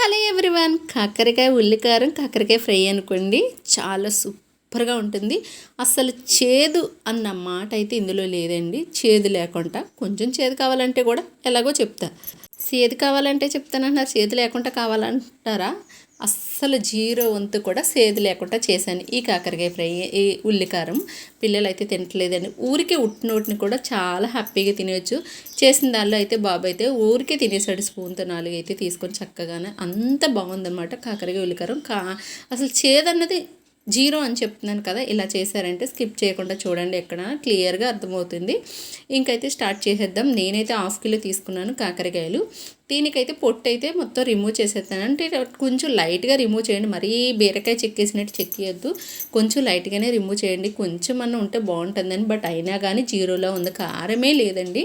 Hello everyone. కాకరకాయ ఉల్లికారం కాకరకాయ fry అనుకోండి చాలా సూపర్గా ఉంటుంది. అసలు చేదు అన్న మాట అయితే ఇందులో లేదండి. చేదు లేకుండా కొంచెం చేదు కావాలంటే కూడా ఎలాగో చెప్తా. సేదు కావాలంటే చెప్తానంటున్నారు చేతి లేకుండా కావాలంటారా? అస్సలు జీరో వంతు కూడా సేదు లేకుండా చేశాను. ఈ కాకరకాయ ఫ్రై ఈ ఉల్లికారం పిల్లలు అయితే తినట్లేదండి. ఊరికే ఉట్టినోటిని కూడా చాలా హ్యాపీగా తినేయచ్చు. చేసిన దానిలో అయితే బాబు అయితే ఊరికే తినేసాడు స్పూన్తో నాలుగు అయితే తీసుకొని చక్కగానే. అంత బాగుందన్నమాట కాకరకాయ ఉల్లికారం. కా అసలు చేదన్నది జీరో అని చెప్తున్నాను కదా ఇలా చేశారంటే స్కిప్ చేయకుండా చూడండి ఎక్కడ క్లియర్గా అర్థమవుతుంది. ఇంకైతే స్టార్ట్ చేసేద్దాం. నేనైతే హాఫ్ కిలో తీసుకున్నాను కాకరకాయలు. దీనికైతే పొట్టు అయితే మొత్తం రిమూవ్ చేసేస్తాను. అంటే కొంచెం లైట్గా రిమూవ్ చేయండి. మరీ బీరకాయ చెక్కేసినట్టు చెక్కియద్దు. కొంచెం లైట్గానే రిమూవ్ చేయండి. కొంచెం అన్న ఉంటే బాగుంటుందని బట్ అయినా కానీ జీరోలో ఉంది. కారమే లేదండి.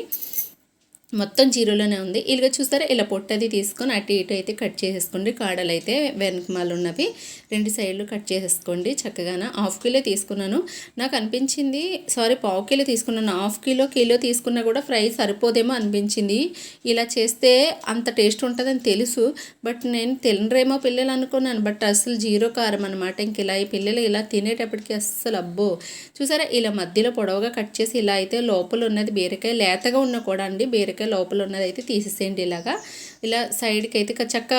మొత్తం జీరోలోనే ఉంది. ఇలాగ చూస్తారా? ఇలా పొట్టది తీసుకొని అటు ఇటు అయితే కట్ చేసేసుకోండి. కాడలు అయితే వెనకమాలు ఉన్నవి రెండు సైడ్లు కట్ చేసేసుకోండి. చక్కగా హాఫ్ కిలో తీసుకున్నాను. నాకు అనిపించింది సారీ పావు కిలో తీసుకున్నాను. హాఫ్ కిలో కిలో తీసుకున్నా కూడా ఫ్రై సరిపోదేమో అనిపించింది. ఇలా చేస్తే అంత టేస్ట్ ఉంటుందని తెలుసు. బట్ నేను తినరేమో పిల్లలు అనుకున్నాను. బట్ అసలు జీరో కారం అనమాట ఇంక ఇలా ఈ పిల్లలు ఇలా తినేటప్పటికి అస్సలు అబ్బో. చూసారా? ఇలా మధ్యలో పొడవుగా కట్ చేసి ఇలా అయితే లోపల ఉన్నది బీరకాయ లేతగా ఉన్న కూడా అండి. బీరకాయ లోపల ఉన్నది అయితే తీసేసేయండి ఇలాగా. ఇలా సైడ్కి అయితే చక్క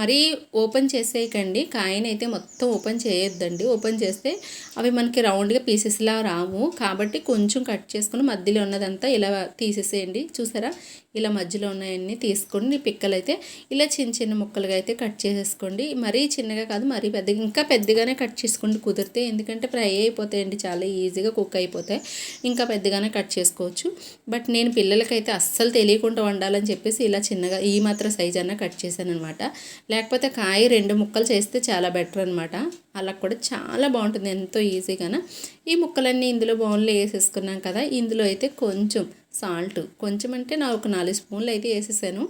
మరీ ఓపెన్ చేసేయకండి. కాయని అయితే మొత్తం ఓపెన్ చేయొద్దండి. ఓపెన్ చేస్తే అవి మనకి రౌండ్గా పీసెస్లా రావు. కాబట్టి కొంచెం కట్ చేసుకుని మధ్యలో ఉన్నదంతా ఇలా తీసేసేయండి. చూసారా? ఇలా మధ్యలో ఉన్నాయన్నీ తీసుకోండి పిక్కలు అయితే ఇలా చిన్న చిన్న ముక్కలుగా అయితే కట్ చేసేసుకోండి. మరీ చిన్నగా కాదు మరీ పెద్దగా ఇంకా పెద్దగానే కట్ చేసుకోండి కుదిరితే. ఎందుకంటే ఫ్రై అయిపోతాయండి చాలా ఈజీగా కుక్ అయిపోతాయి. ఇంకా పెద్దగానే కట్ చేసుకోవచ్చు. బట్ నేను పిల్లలకైతే అస్సలు తెలియకుండా వండాలని చెప్పేసి ఇలా చిన్నగా ఈ మాత్రం సైజ్ అన్న కట్ చేశాను అనమాట లేకపోతే కాయ రెండు ముక్కలు చేస్తే చాలా బెటర్ అనమాట అలా కూడా చాలా బాగుంటుంది ఎంతో ఈజీగాన ఈ ముక్కలన్నీ ఇందులో బౌన్లో వేసేసుకున్నాం కదా ఇందులో అయితే కొంచెం సాల్ట్. కొంచెం అంటే నా ఒక నాలుగు స్పూన్లు అయితే వేసేసాను.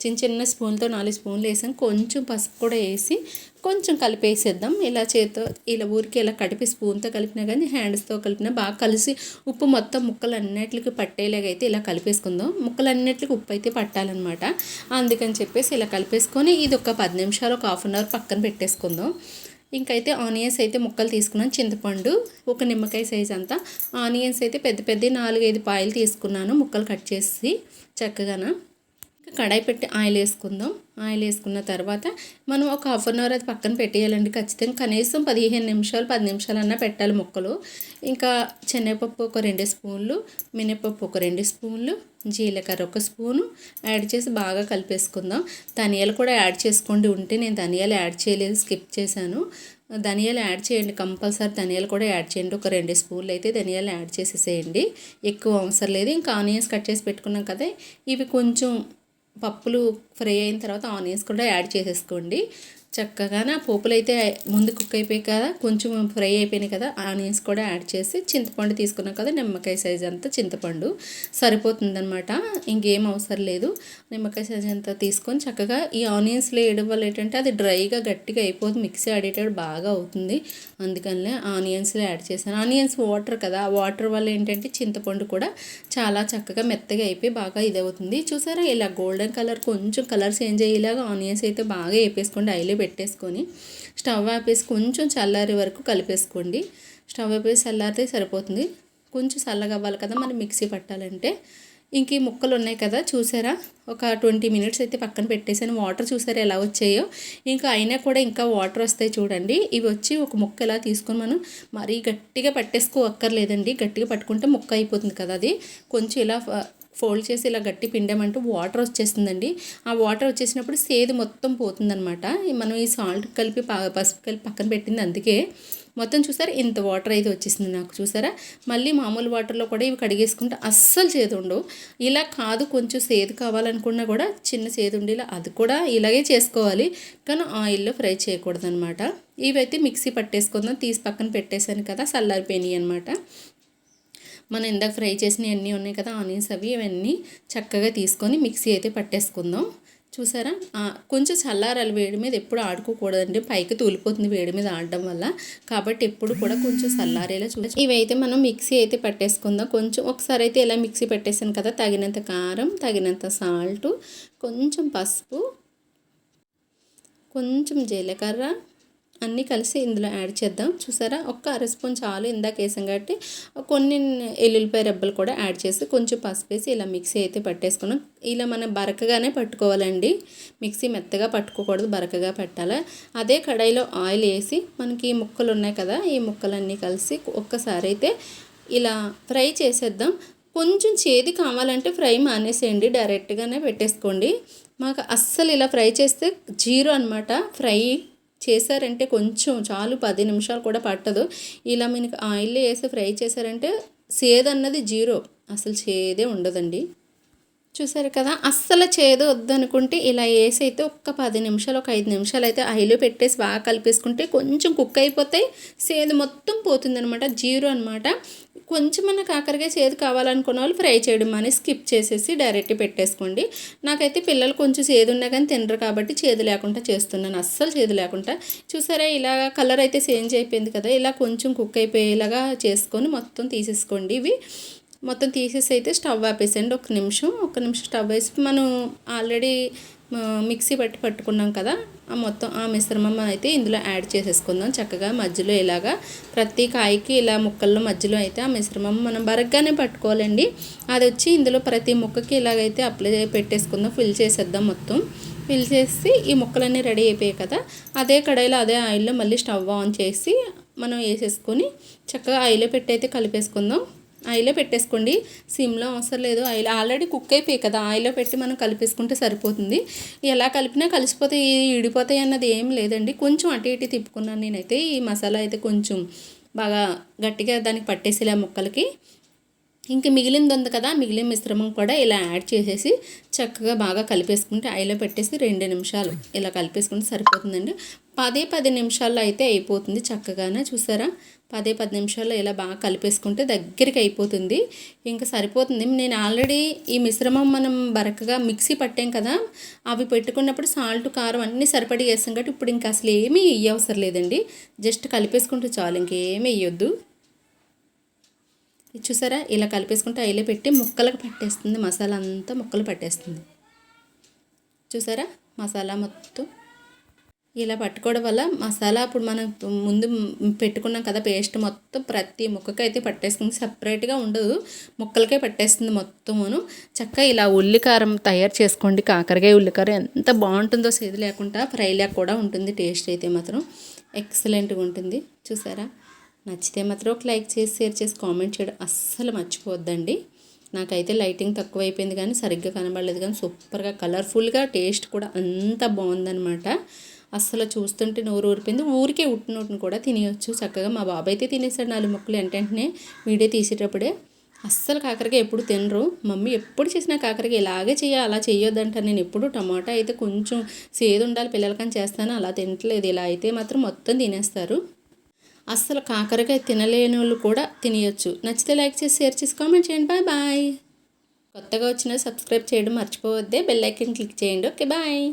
చిన్న చిన్న స్పూన్తో నాలుగు స్పూన్లు వేసాను. కొంచెం పసుపు కూడా వేసి కొంచెం కలిపేసేద్దాం. ఇలా చేతితో ఇలా ఊరికి ఇలా కడిపి స్పూన్తో కలిపినా కానీ హ్యాండ్స్తో కలిపినా బాగా కలిసి ఉప్పు మొత్తం ముక్కలు అన్నిటికి పట్టేలాగైతే ఇలా కలిపేసుకుందాం. ముక్కలు అన్నిటికి ఉప్పు అయితే పట్టాలన్నమాట. అందుకని చెప్పేసి ఇలా కలిపేసుకొని ఇది ఒక పది నిమిషాలు ఒక హాఫ్ అన్ అవర్ పక్కన పెట్టేసుకుందాం. ఇంకైతే ఆనియన్స్ అయితే ముక్కలు తీసుకున్నాను చింతపండు ఒక నిమ్మకాయ సైజ్ అంతా. ఆనియన్స్ అయితే పెద్ద పెద్ద నాలుగైదు పాయలు తీసుకున్నాను ముక్కలు కట్ చేసి చక్కగాన. కడాయి పెట్టి ఆయిల్ వేసుకుందాం. ఆయిల్ వేసుకున్న తర్వాత మనం ఒక హాఫ్ అన్ అవర్ అది పక్కన పెట్టేయాలండి ఖచ్చితంగా. కనీసం పదిహేను నిమిషాలు పది నిమిషాలన్నా పెట్టాలి ముక్కలు. ఇంకా శనగపప్పు ఒక రెండు స్పూన్లు మినపప్పు ఒక రెండు స్పూన్లు జీలకర్ర ఒక స్పూను యాడ్ చేసి బాగా కలిపేసుకుందాం. ధనియాలు కూడా యాడ్ చేసుకోండి. ఉంటే నేను ధనియాలు యాడ్ చేయలేదు స్కిప్ చేశాను. ధనియాలు యాడ్ చేయండి. కంపల్సరీ ధనియాలు కూడా యాడ్ చేయండి. ఒక రెండు స్పూన్లు అయితే ధనియాలు యాడ్ చేసేసేయండి. ఎక్కువ అవసరం లేదు. ఇంకా ఆనియన్స్ కట్ చేసి పెట్టుకున్నాం కదా ఇవి కొంచెం పప్పులు ఫ్రై అయిన తర్వాత ఆనియన్స్ కూడా యాడ్ చేసేసుకోండి. చక్కగా నా పోపులు అయితే ముందు కుక్ అయిపోయాయి కదా కొంచెం ఫ్రై అయిపోయినాయి కదా ఆనియన్స్ కూడా యాడ్ చేసి చింతపండు తీసుకున్నాం కదా నిమ్మకాయ సైజ్ అంతా చింతపండు. సరిపోతుందనమాట ఇంకేం అవసరం లేదు. నిమ్మకాయ సైజ్ అంతా తీసుకొని చక్కగా ఈ ఆనియన్స్లో వేయడం వల్ల ఏంటంటే అది డ్రైగా గట్టిగా అయిపోతుంది మిక్సీ ఆడేటప్పుడు బాగా అవుతుంది. అందుకనే ఆనియన్స్లో యాడ్ చేశాను. ఆనియన్స్ వాటర్ కదా ఆ వాటర్ వల్ల ఏంటంటే చింతపండు కూడా చాలా చక్కగా మెత్తగా అయిపోయి బాగా ఇది అవుతుంది చూసారా ఇలా గోల్డెన్ కలర్ కొంచెం కలర్ చేంజ్ అయ్యేలాగా ఆనియన్స్ అయితే బాగా వేపేసుకోండి ఐలే పెట్టేసుకొని స్టవ్ ఆపేసి కొంచెం చల్లారే వరకు కలిపేసుకోండి. స్టవ్ ఆపేసి చల్లారితే సరిపోతుంది. కొంచెం చల్లగా అవ్వాలి కదా మనం మిక్సీ పట్టాలంటే. ఇంక ఈ ముక్కలు ఉన్నాయి కదా చూసారా? ఒక ట్వంటీ మినిట్స్ అయితే పక్కన పెట్టేసాను వాటర్ చూసారా ఎలా వచ్చాయో? ఇంకా అయినా కూడా ఇంకా వాటర్ వస్తాయి చూడండి. ఇవి వచ్చి ఒక ముక్క ఎలా తీసుకొని మనం మరీ గట్టిగా పట్టేసుకో అక్కర్లేదండి. గట్టిగా పట్టుకుంటే ముక్క అయిపోతుంది కదా అది. కొంచెం ఇలా ఫోల్డ్ చేసి ఇలా గట్టి పిండామంటే వాటర్ వచ్చేస్తుందండి. ఆ వాటర్ వచ్చేసినప్పుడు సేదు మొత్తం పోతుందనమాట మనం ఈ సాల్ట్ కలిపి పసుపు కలిపి పక్కన పెట్టింది అందుకే. మొత్తం చూసారా? ఇంత వాటర్ అయితే వచ్చేసింది నాకు చూసారా? మళ్ళీ మామూలు వాటర్లో కూడా ఇవి కడిగేసుకుంటే అస్సలు చేదు ఉండవు. ఇలా కాదు కొంచెం సేదు కావాలనుకున్నా కూడా చిన్న సేదు ఉండేలా అది కూడా ఇలాగే చేసుకోవాలి. కానీ ఆయిల్లో ఫ్రై చేయకూడదు అనమాట ఇవైతే మిక్సీ పట్టేసుకుందాం తీసి పక్కన పెట్టేశాను కదా సల్లారిపోయినాయి అనమాట మనం ఇందాక ఫ్రై చేసినవి అన్నీ ఉన్నాయి కదా ఆనియన్స్ అవి ఇవన్నీ చక్కగా తీసుకొని మిక్సీ అయితే పట్టేసుకుందాం. చూసారా? కొంచెం చల్లారాలు వేడి మీద ఎప్పుడు ఆడుకోకూడదండి. పైకి తూలిపోతుంది వేడి మీద ఆడడం వల్ల. కాబట్టి ఎప్పుడు కూడా కొంచెం చల్లారేలా చూసి ఇవైతే మనం మిక్సీ అయితే పట్టేసుకుందాం. కొంచెం ఒకసారి అయితే ఇలా మిక్సీ పెట్టేసాను కదా తగినంత కారం తగినంత సాల్ట్ కొంచెం పసుపు కొంచెం జీలకర్ర అన్నీ కలిసి ఇందులో యాడ్ చేద్దాం. చూసారా? ఒక్క అర స్పూన్ చాలు ఇందాక వేసాం కాబట్టి కొన్ని ఎల్లుల్లిపాయ రెబ్బలు కూడా యాడ్ చేసి కొంచెం పసుపు వేసి ఇలా మిక్సీ అయితే పట్టేసుకున్నాం. ఇలా మనం బరకగానే పట్టుకోవాలండి. మిక్సీ మెత్తగా పట్టుకోకూడదు బరకగా పెట్టాలి. అదే కడాయిలో ఆయిల్ వేసి మనకి ఈ ముక్కలు ఉన్నాయి కదా ఈ ముక్కలన్నీ కలిసి ఒక్కసారి అయితే ఇలా ఫ్రై చేసేద్దాం. కొంచెం చేది కావాలంటే ఫ్రై మానేసేయండి డైరెక్ట్గానే పెట్టేసుకోండి. మాకు అస్సలు ఇలా ఫ్రై చేస్తే జీరో అనమాట ఫ్రై చేశారంటే కొంచెం చాలు పది నిమిషాలు కూడా పట్టదు. ఇలా మీకు ఆయిల్ వేసి ఫ్రై చేశారంటే సేదన్నది జీరో. అసలు చేదే ఉండదండి. చూసారు కదా అస్సలు చేదు వద్దనుకుంటే ఇలా వేసి అయితే ఒక్క పది నిమిషాలు ఒక ఐదు నిమిషాలు అయితే ఆయిల్ పెట్టేసి బాగా కలిపేసుకుంటే కొంచెం కుక్ అయిపోతాయి సేదు మొత్తం పోతుందనమాట జీరో అనమాట కొంచెం మన కాకరకాయ చేదు కావాలనుకున్న వాళ్ళు ఫ్రై చేయడం అని స్కిప్ చేసేసి డైరెక్ట్ పెట్టేసుకోండి. నాకైతే పిల్లలు కొంచెం చేదు ఉన్నా కానీ తినరు కాబట్టి చేదు లేకుండా చేస్తున్నాను. అస్సలు చేదు లేకుండా. చూసారా? ఇలా కలర్ అయితే చేంజ్ అయిపోయింది కదా? ఇలా కొంచెం కుక్ అయిపోయేలాగా చేసుకొని మొత్తం తీసేసుకోండి ఇవి. మొత్తం తీసేసి అయితే స్టవ్ ఆపేసేయండి. ఒక నిమిషం ఒక నిమిషం స్టవ్ వేసి మనం ఆల్రెడీ మిక్సీ పట్టి పట్టుకున్నాం కదా ఆ మొత్తం ఆ మిశ్రమం అయితే ఇందులో యాడ్ చేసేసుకుందాం. చక్కగా మధ్యలో ఇలాగా ప్రతి కాయకి ఇలా ముక్కల్లో మధ్యలో అయితే ఆ మిశ్రమం మనం బరగ్గానే పట్టుకోవాలండి. అది వచ్చి ఇందులో ప్రతి ముక్కకి ఇలాగైతే అప్లై పెట్టేసుకుందాం. ఫిల్ చేసేద్దాం మొత్తం. ఫిల్ చేసి ఈ ముక్కలన్నీ రెడీ అయిపోయాయి కదా అదే కడాయిలో అదే ఆయిల్లో మళ్ళీ స్టవ్ ఆన్ చేసి మనం వేసేసుకొని చక్కగా ఆయిల్లో పెట్టి అయితే కలిపేసుకుందాం. ఆయిల్లో పెట్టేసుకోండి. సిమ్లో అవసరం లేదు. ఆయిల్ ఆల్రెడీ కుక్ అయిపోయి కదా ఆయిల్లో పెట్టి మనం కలిపేసుకుంటే సరిపోతుంది. ఎలా కలిపినా కలిసిపోతే ఇడిపోతాయి అన్నది ఏం లేదండి. కొంచెం అటు ఇటు తిప్పుకున్నాను నేనైతే. ఈ మసాలా అయితే కొంచెం బాగా గట్టిగా దానికి పట్టేసేలా ముక్కలకి. ఇంక మిగిలింది ఉంది కదా మిగిలిన మిశ్రమం కూడా ఇలా యాడ్ చేసేసి చక్కగా బాగా కలిపేసుకుంటే ఆయిల్లో పెట్టేసి రెండు నిమిషాలు ఇలా కలిపేసుకుంటే సరిపోతుందండి. పదే పది నిమిషాల్లో అయితే అయిపోతుంది చక్కగానే చూసారా? పదే పది నిమిషాల్లో ఇలా బాగా కలిపేసుకుంటే దగ్గరికి అయిపోతుంది. ఇంకా సరిపోతుంది. నేను ఆల్రెడీ ఈ మిశ్రమం మనం బరకగా మిక్సీ పట్టాం కదా అవి పెట్టుకున్నప్పుడు సాల్ట్ కారం అన్నీ సరిపడి వేస్తాం కాబట్టి ఇప్పుడు ఇంకా అసలు ఏమీ ఇయ్యవసరం లేదండి. జస్ట్ కలిపేసుకుంటే చాలు ఇంకేమీ వేయొద్దు. చూసారా? ఇలా కలిపేసుకుంటే అయిలో పెట్టి ముక్కలకు పట్టేస్తుంది. మసాలా అంతా ముక్కలు పట్టేస్తుంది. చూసారా? మసాలా మొత్తం ఇలా పట్టుకోవడం వల్ల మసాలా అప్పుడు మనం ముందు పెట్టుకున్నాం కదా పేస్ట్ మొత్తం ప్రతి ముక్కకి అయితే పట్టేసుకుంది. సపరేట్గా ఉండదు. ముక్కలకే పట్టేస్తుంది మొత్తమును. చక్కగా ఇలా ఉల్లికారం తయారు చేసుకోండి. కాకరకాయ ఉల్లికారం ఎంత బాగుంటుందో సేది లేకుండా ఫ్రై లేక కూడా ఉంటుంది టేస్ట్ అయితే మాత్రం. ఎక్సలెంట్గా ఉంటుంది. చూసారా? నచ్చితే మాత్రం ఒక లైక్ చేసి షేర్ చేసి కామెంట్ చేయడం అస్సలు మర్చిపోవద్దండి. నాకైతే లైటింగ్ తక్కువ అయిపోయింది కానీ సరిగ్గా కనబడలేదు కానీ సూపర్గా కలర్ఫుల్గా టేస్ట్ కూడా అంత బాగుందనమాట అస్సలు చూస్తుంటే నోరు ఊరిపోయింది. ఊరికే ఉట్టినోటిని కూడా తినేయచ్చు. చక్కగా మా బాబాయ్ అయితే తినేసాడు నాలుగు మొక్కలు వెంటనే వీడియో తీసేటప్పుడే. అస్సలు కాకరకాయ ఎప్పుడు తినరు. మమ్మీ ఎప్పుడు చేసినా కాకరకాయ ఇలాగే చేయాలి అలా చేయొద్దంటారు. నేను ఎప్పుడు టమాటా అయితే కొంచెం సేదు ఉండాలి పిల్లలకని చేస్తాను. అలా తినట్లేదు. ఇలా అయితే మాత్రం మొత్తం తినేస్తారు. అస్సలు కాకరకాయ తినలేని వాళ్ళు కూడా తినేయచ్చు. నచ్చితే లైక్ చేసి షేర్ చేసి కామెంట్ చేయండి. Bye bye. కొత్తగా వచ్చిన సబ్స్క్రైబ్ చేయడం మర్చిపోవద్దే. బెల్ ఐకన్ క్లిక్ చేయండి. Okay bye.